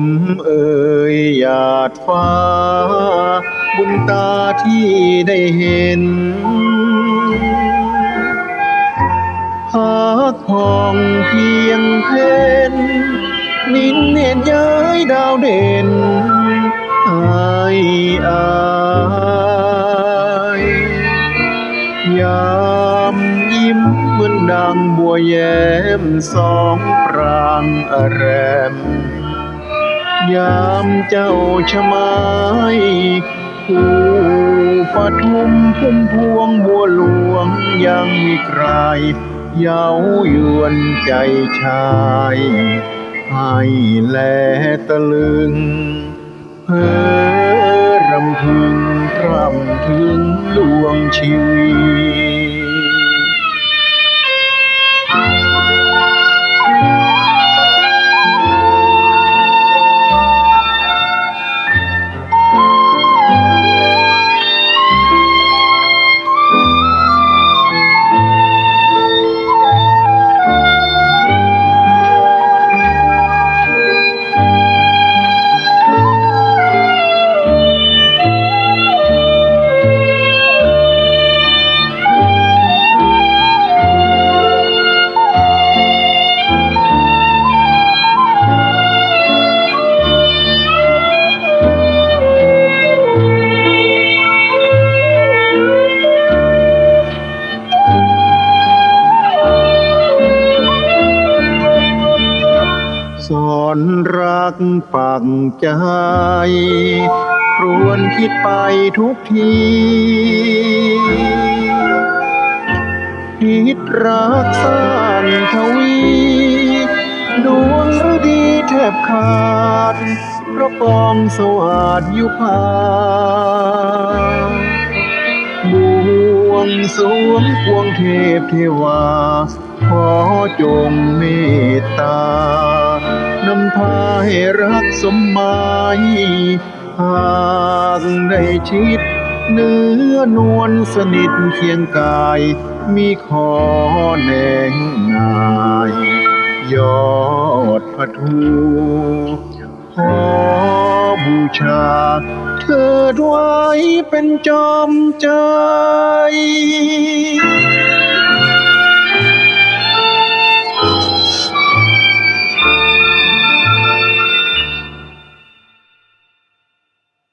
มเอ่ยหยาดฟ้า บุญตาที่ได้เห็นหากพองเพียงเพนนินเนตรย้ายดาวเด่นอายอายยามยิ้มเหมือนดังบัวแย้มสองปรางอแรม ยามเจ้าชะมายผู้ปทุมพุ่มพวงบัวหลวงยังมีใครเย้ายวนใจชายให้แลตะลึงเพ้อรำพึงรำถึงดวงชีวิต อนรักปักใจครวนคิดไปทุกทีคิดรักสร้างทวีดวงฤดีแทบขาดเพราะกองสวัสดยุพาบวงสวงพวงเทพเทวา ขอจงเมตตา ให้รักสมหมายหากได้ชิด เนื้อนวลสนิทเคียงกาย มีขอแนงนาย ยอดพระทูขอบูชา เธอไว้เป็นจอมใจ